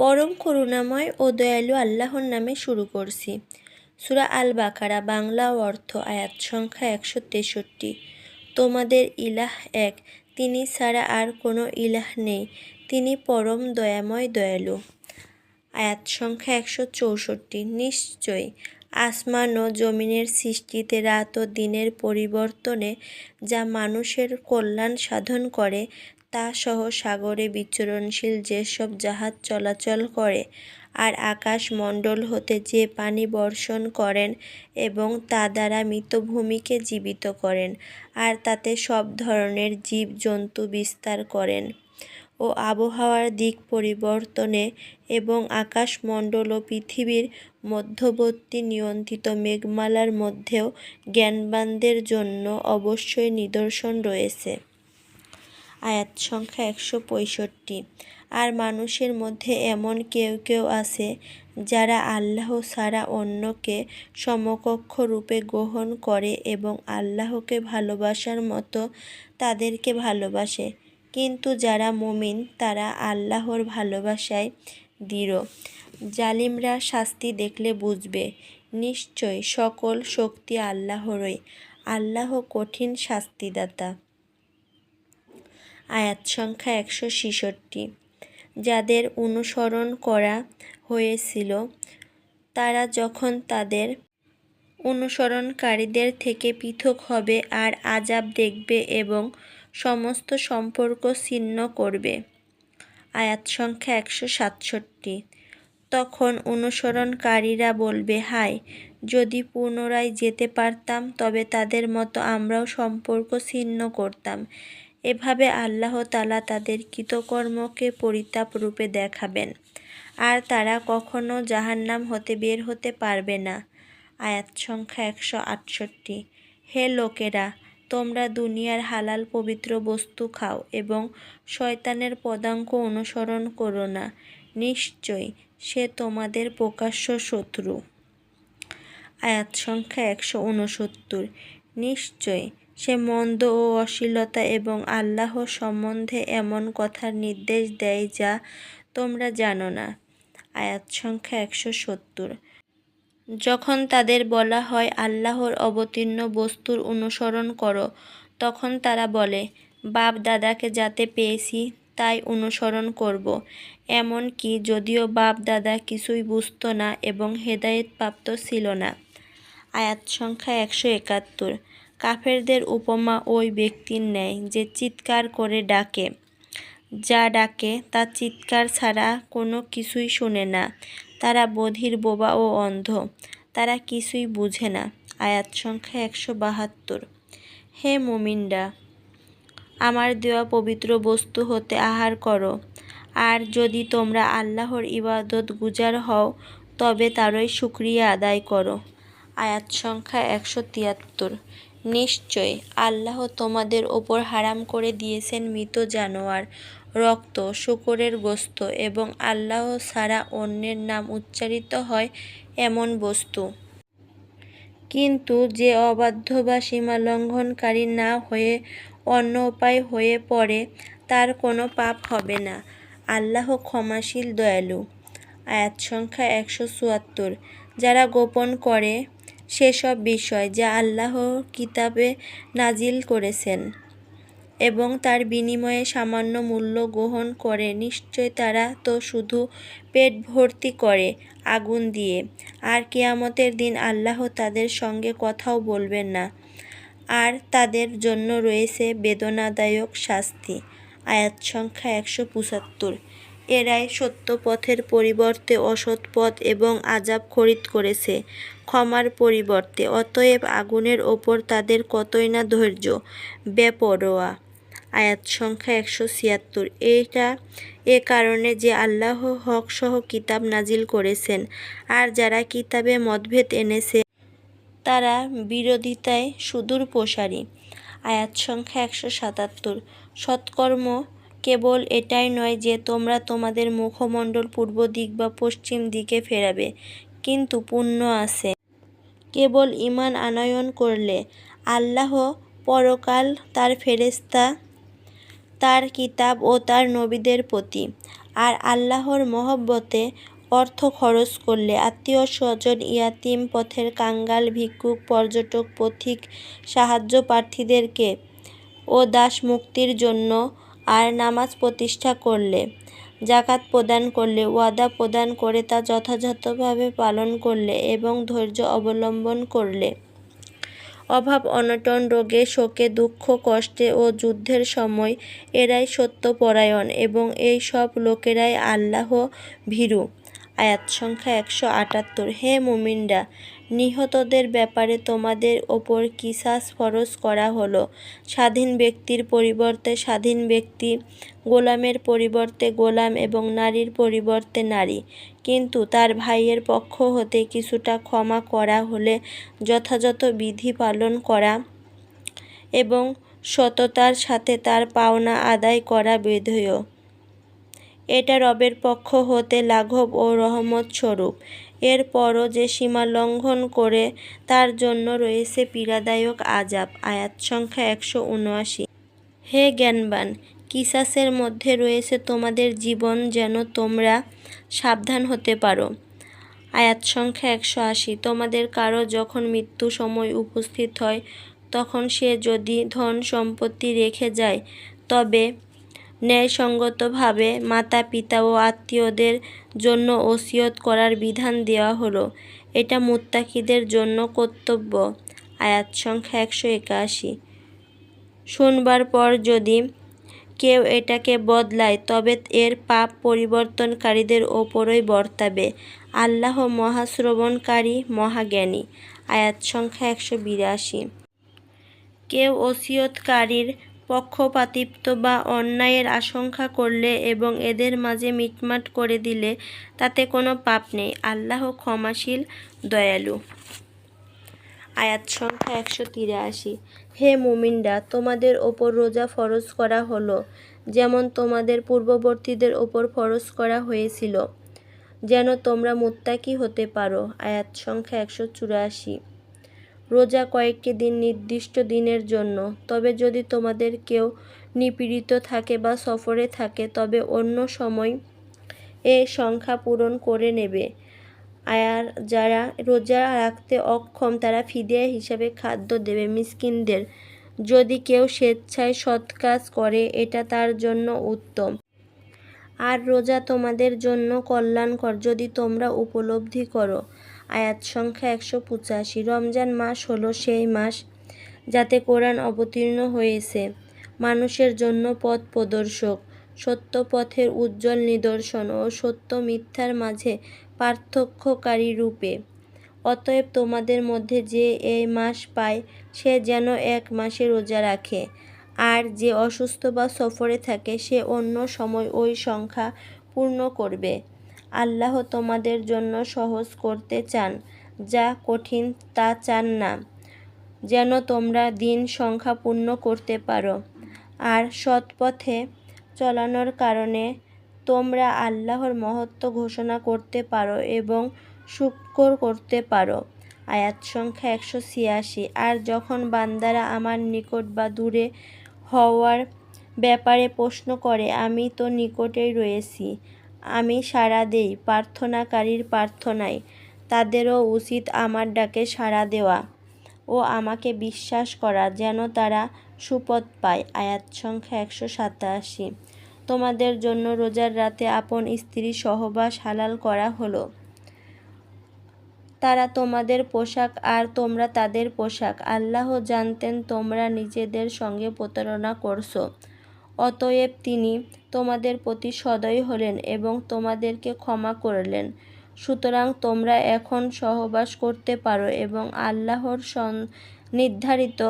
পরম করুণাময় ও দয়ালু আল্লাহর নামে শুরু করছি। সুরা আল বাকারা বাংলা অর্থ, আয়াত সংখ্যা একশো তেষট্টি। তোমাদের ইলাহ এক, তিনি ছাড়া আর কোনো ইলাহ নেই, তিনি পরম দয়াময় দয়ালু। আয়াত সংখ্যা একশো চৌষট্টি, নিশ্চয়ই। আসমান ও জমিনের সৃষ্টিতে রাত ও দিনের পরিবর্তনে যা মানুষের কল্যাণ সাধন করে তা সহ সাগরে বিচরণশীল যেসব জাহাজ চলাচল করে আর আকাশ মণ্ডল হতে যে পানি বর্ষণ করেন এবং তা দ্বারা মৃতভূমিকে জীবিত করেন আর তাতে সব ধরনের জীব জন্তু বিস্তার করেন ও আবহাওয়ার দিক পরিবর্তনে এবং আকাশমণ্ডল ও পৃথিবীর মধ্যবর্তী নিয়ন্ত্রিত মেঘমালার মধ্যেও জ্ঞানবানদের জন্য অবশ্যই নিদর্শন রয়েছে। আয়াত সংখ্যা একশো পঁয়ষট্টি। আর মানুষের মধ্যে এমন কেউ কেউ আছে, যারা আল্লাহ ছাড়া অন্যকে সমকক্ষ রূপে গ্রহণ করে এবং আল্লাহকে ভালোবাসার মতো তাদেরকে ভালোবাসে। কিন্তু যারা মমিন, তারা আল্লাহর ভালোবাসায় দৃঢ়। জালিমরা শাস্তি দেখলে বুঝবে, নিশ্চয় সকল শক্তি আল্লাহরই। আল্লাহ কঠিন শাস্তিদাতা। আয়াত সংখ্যা একশো ছেষট্টি। যাদের অনুসরণ করা হয়েছিল, তারা যখন তাদের অনুসরণকারীদের থেকে পৃথক হবে আর আজাব দেখবে এবং সমস্ত সম্পর্ক ছিন্ন করবে। আয়াত সংখ্যা একশো সাতষট্টি। তখন অনুসরণকারীরা বলবে, হায়, যদি পুনরায় যেতে পারতাম, তবে তাদের মতো আমরাও সম্পর্ক ছিন্ন করতাম। এভাবে আল্লাহ তালা তাদের কৃতকর্মকে পরিতাপ রূপে দেখাবেন। আর তারা কখনো জাহান্নাম হতে বের হতে পারবে না। আয়াত সংখ্যা একশো আটষট্টি। হে লোকেরা, তোমরা দুনিয়ার হালাল পবিত্র বস্তু খাও এবং শয়তানের পদাঙ্ক অনুসরণ করো না। নিশ্চয়ই সে তোমাদের প্রকাশ্য শত্রু। আয়াত সংখ্যা একশো উনসত্তর। নিশ্চয় সে মন্দ ও অশ্লীলতা এবং আল্লাহ সম্বন্ধে এমন কথার নির্দেশ দেয় যা তোমরা জানো না। আয়াত সংখ্যা একশো সত্তর। যখন তাদের বলা হয়, আল্লাহর অবতীর্ণ বস্তুর অনুসরণ করো, তখন তারা বলে, বাপ দাদাকে যাতে পেয়েছি, তাই অনুসরণ করব। এমন কি, যদিও বাপ দাদা কিছুই বুঝতো না এবং হেদায়েত প্রাপ্ত ছিল না। আয়াত সংখ্যা একশো একাত্তর। কাফেরদের উপমা ওই ব্যক্তির ন্যায় যে চিৎকার করে ডাকে। যা ডাকে তা চিৎকার ছাড়া কোনো কিছুই শোনে না। তারা বধির, বোবা ও অন্ধ। তারা কিছুই বুঝে না। আয়াত সংখ্যা একশো বাহাত্তর। হে মুমিনরা, আমার দেওয়া পবিত্র বস্তু হতে আহার করো। আর যদি তোমরা আল্লাহর ইবাদত গুজার হও, তবে তারই শুক্রিয়া আদায় করো। আয়াত সংখ্যা একশো তিয়াত্তর। নিশ্চয় আল্লাহ তোমাদের ওপর হারাম করে দিয়েছেন মৃত জানোয়ার, রক্ত, শুকরের গোস্ত এবং আল্লাহ ছাড়া অন্যের নাম উচ্চারিত হয় এমন বস্তু। কিন্তু যে অবাধ্য বা সীমালঙ্ঘনকারী না হয়ে, অন্য উপায় হয়ে পড়ে, তার কোনো পাপ হবে না। আল্লাহ ক্ষমাশীল, দয়ালু। আয়াত সংখ্যা একশো চুয়াত্তর। যারা গোপন করে সেসব বিষয় যা আল্লাহ কিতাবে নাজিল করেছেন এবং তার বিনিময়ে সামান্য মূল্য গ্রহণ করে, নিশ্চয় তারা তো শুধু পেট ভর্তি করে আগুন দিয়ে। আর কেয়ামতের দিন আল্লাহ তাদের সঙ্গে কথাও বলবেন না। আর তাদের জন্য রয়েছে বেদনাদায়ক শাস্তি। আয়াত সংখ্যা একশো পঁচাত্তর। এরাই সত্য পথের পরিবর্তে অসৎ পথ এবং আজাব খরিদ করেছে। ক্ষমার পরিবর্তে, অতএব আগুনের ওপর তাদের কতই না ধৈর্য। বেপরোয়া। আয়াত সংখ্যা একশো ছিয়াত্তর। এইটা এ কারণে যে আল্লাহ হক সহ কিতাব নাজিল করেছেন, আর যারা কিতাবে মতভেদ এনেছে, তারা বিরোধিতায় সুদূর প্রসারী আয়াত সংখ্যা একশো সাতাত্তর। সৎকর্ম কেবল এটাই নয় যে তোমরা তোমাদের মুখমণ্ডল পূর্ব দিক বা পশ্চিম দিকে ফেরাবে, কিন্তু পুণ্য আছে। কেবল ইমান আনয়ন করলে আল্লাহ পরকাল তার ফেরেস্তা তার কিতাব ও তার নবীদের প্রতি। আর আল্লাহর মহব্বতে অর্থ খরচ করলে আত্মীয় স্বজন ইয়াতিম, পথের কাঙ্গাল, ভিক্ষুক, পর্যটক, পথিক, সাহায্য প্রার্থীদেরকে ও দাস মুক্তির জন্য আর নামাজ প্রতিষ্ঠা করলে জাকাত প্রদান করলে, ওয়াদা প্রদান করে তা যথাযথভাবে পালন করলে এবং ধৈর্য অবলম্বন করলে। অভাব, অনটন, রোগে, শোকে, দুঃখ, কষ্টে ও যুদ্ধের সময় এরাই সত্যপরায়ণ এবং এই সব লোকেরাই আল্লাহ ভীরু। আয়াত সংখ্যা একশো আটাত্তর। হে মুমিনরা নিহতদের ব্যাপারে তোমাদের ওপর কিসাস ফরজ করা হলো? স্বাধীন ব্যক্তির পরিবর্তে স্বাধীন ব্যক্তি, গোলামের পরিবর্তে গোলাম এবং নারীর পরিবর্তে নারী। কিন্তু তার ভাইয়ের পক্ষ হতে কিছুটা ক্ষমা করা হলে যথাযথ বিধি পালন করা এবং সততার সাথে তার পাওনা আদায় করা বিধেয়। এটা রবের পক্ষ হতে লাঘব ও রহমত স্বরূপ। এরপরও যে সীমা লঙ্ঘন করে, তার জন্য রয়েছে পীড়াদায়ক আজাব আয়াত সংখ্যা একশো উনআশি। হে জ্ঞানবান, কিসাসের মধ্যে রয়েছে তোমাদের জীবন যেন তোমরা সাবধান হতে পারো। আয়াত সংখ্যা একশো আশি, তোমাদের কারও যখন মৃত্যু সময় উপস্থিত হয়, তখন সে যদি ধন সম্পত্তি রেখে যায়, তবে ন্যায়সঙ্গতভাবে মাতা পিতা ও আত্মীয়দের জন্য ওসিয়ত করার বিধান দেওয়া হলো। এটা মুত্তাকিদের জন্য কর্তব্য। আয়াত সংখ্যা একশো একাশি। শুনবার পর যদি কেউ এটাকে বদলায়, তবে এর পাপ পরিবর্তনকারীদের ওপরই বর্তাবে। আল্লাহ মহাশ্রবণকারী মহাজ্ঞানী। আয়াত সংখ্যা একশো বিরাশি। কেউ ওসিয়তকারীর পক্ষপাতিত্ব বা অন্যায়ের আশঙ্কা করলে এবং এদের মাঝে মিটমাট করে দিলে তাতে কোনো পাপ নেই। আল্লাহ ক্ষমাশীল, দয়ালু। আয়াত সংখ্যা একশো তিরাশি। হে মুমিনরা, তোমাদের ওপর রোজা ফরজ করা হলো, যেমন তোমাদের পূর্ববর্তীদের ওপর ফরজ করা হয়েছিল, যেন তোমরা মুত্তাকি হতে পারো। আয়াত সংখ্যা একশো চুরাশি। রোজা কয়েকটি দিন নির্দিষ্ট দিনের জন্য। তবে যদি তোমাদের কেউ নিপীড়িত থাকে বা সফরে থাকে, তবে অন্য সময় এ সংখ্যা পূরণ করে নেবে। আর যারা রোজা রাখতে অক্ষম, তারা ফিদিয়া হিসাবে খাদ্য দেবে মিসকিনদের। যদি কেউ স্বেচ্ছায় সৎ কাজ করে, এটা তার জন্য উত্তম। আর রোজা তোমাদের জন্য কল্যাণকর, যদি তোমরা উপলব্ধি করো। আয়াত সংখ্যা একশো পঁচাশি। রমজান মাস হলো সেই মাস যাতে কোরআন অবতীর্ণ হয়েছে। মানুষের জন্য পথ প্রদর্শক, সত্য পথের উজ্জ্বল নিদর্শন ও সত্য মিথ্যার মাঝে পার্থক্যকারী রূপে। অতএব তোমাদের মধ্যে যে এই মাস পায়, সে যেন এক মাসে রোজা রাখে। আর যে অসুস্থ বা সফরে থাকে, সে অন্য সময় ওই সংখ্যা পূর্ণ করবে। আল্লাহ তোমাদের জন্য সহজ করতে চান, যা কঠিন তা চান না, যেন তোমরা দিন সংখ্যা পূর্ণ করতে পারো। আর সৎ পথে চলানোর কারণে তোমরা আল্লাহর মহত্ব ঘোষণা করতে পারো এবং শুক্র করতে পারো। আয়াত সংখ্যা একশো ছিয়াশি। আর যখন বান্দারা আমার নিকট বা দূরে হওয়ার ব্যাপারে প্রশ্ন করে, আমি তো নিকটেই রয়েছি। আমি সাড়া দেই, প্রার্থনাকারীর প্রার্থনায়। তাদেরও উচিত আমার ডাকে সাড়া দেওয়া। ও আমাকে বিশ্বাস করা যেন তারা সুপথ পায়। আয়াত সংখ্যা একশো সাতাশি। তোমাদের জন্য রোজার রাতে আপন স্ত্রী সহবাস হালাল করা হলো। তারা তোমাদের পোশাক আর তোমরা তাদের পোশাক। আল্লাহ জানতেন তোমরা নিজেদের সঙ্গে প্রতারণা করছ। অতএব তিনি তোমাদের প্রতি সদয় হলেন এবং তোমাদেরকে ক্ষমা করলেন। সুতরাং তোমরা এখন সহবাস করতে পারো এবং আল্লাহর সন নির্ধারিত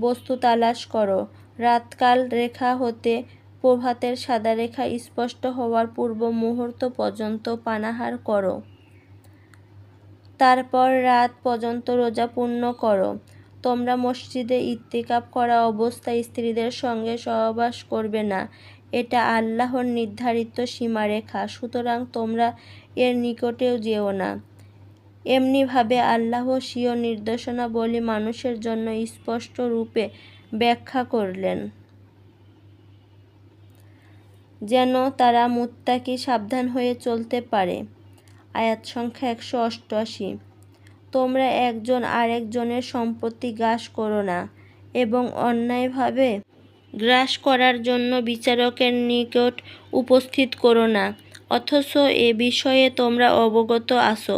বস্তু তালাশ করো। রাতকাল রেখা হতে প্রভাতের সাদা রেখা স্পষ্ট হওয়ার পূর্ব মুহূর্ত পর্যন্ত পানাহার করো। তারপর রাত পর্যন্ত রোজা পূর্ণ করো। তোমরা মসজিদে ইত্তিকাপ করা অবস্থায় স্ত্রীদের সঙ্গে সহবাস করবে না। এটা আল্লাহর নির্ধারিত সীমারেখা, সুতরাং তোমরা এর নিকটেও যেও না। এমনিভাবে আল্লাহ স্বীয় নির্দেশনাবলী মানুষের জন্য স্পষ্ট রূপে ব্যাখ্যা করলেন। যেন তারা মুত্তাকি সাবধান হয়ে চলতে পারে। আয়াত সংখ্যা একশো অষ্টআশি। তোমরা একজন আরেকজনের সম্পত্তি গ্রাস করো না এবং অন্যায়ভাবে গ্রাস করার জন্য বিচারকের নিকট উপস্থিত করো না, অথচ এ বিষয়ে তোমরা অবগত আছো।